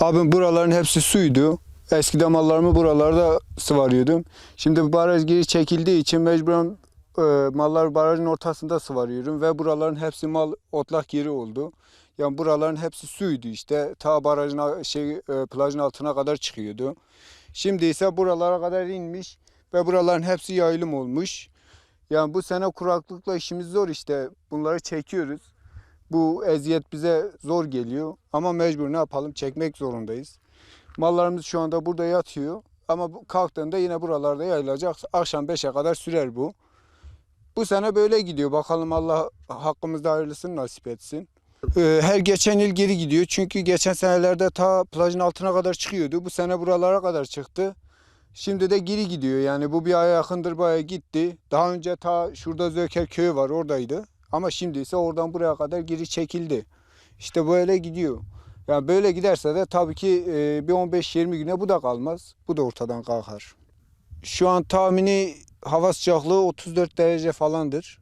Abim buraların hepsi suydu. Eskiden mallarımı buralarda sıvarıyordum. Şimdi baraj geri çekildiği için mecburen e, mallar barajın ortasında sıvarıyorum ve buraların hepsi mal otlak yeri oldu. Yani buraların hepsi suydu işte. Ta barajın şey e, plajın altına kadar çıkıyordu. Şimdi ise buralara kadar inmiş ve buraların hepsi yayılım olmuş. Yani bu sene kuraklıkla işimiz zor işte. Bunları çekiyoruz. Bu eziyet bize zor geliyor ama mecbur ne yapalım çekmek zorundayız. Mallarımız şu anda burada yatıyor ama kalktığında yine buralarda yayılacak. Akşam 5'e kadar sürer bu. Bu sene böyle gidiyor. Bakalım Allah hakkımızda hayırlısını nasip etsin. Ee, Her geçen yıl geri gidiyor. Çünkü geçen senelerde ta plajın altına kadar çıkıyordu. Bu sene buralara kadar çıktı. Şimdi de geri gidiyor. Yani bu bir aya yakındır bayağı gitti. Daha önce ta şurada Zöker köyü var oradaydı. Ama şimdi ise oradan buraya kadar geri çekildi. İşte böyle gidiyor. Yani böyle giderse de tabii ki e, bir 15-20 güne bu da kalmaz. Bu da ortadan kalkar. Şu an tahmini hava sıcaklığı 34 derece falandır.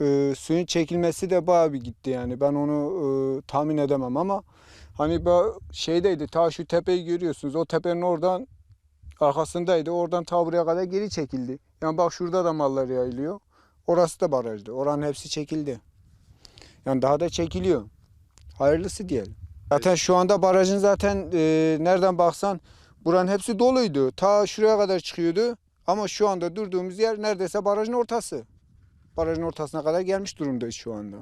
E, suyun çekilmesi de bayağı bir gitti yani. Ben onu e, tahmin edemem ama hani şeydeydi ta şu tepeyi görüyorsunuz. O tepenin oradan arkasındaydı. Oradan ta buraya kadar geri çekildi. Yani bak şurada da mallar yayılıyor. Orası da barajdı. Oranın hepsi çekildi. Yani daha da çekiliyor. Hayırlısı diyelim. Zaten şu anda barajın zaten e, nereden baksan buranın hepsi doluydu. Ta şuraya kadar çıkıyordu. Ama şu anda durduğumuz yer neredeyse barajın ortası. Barajın ortasına kadar gelmiş durumdayız şu anda.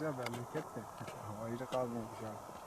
Güzel memleket de ayrı kalmamış abi.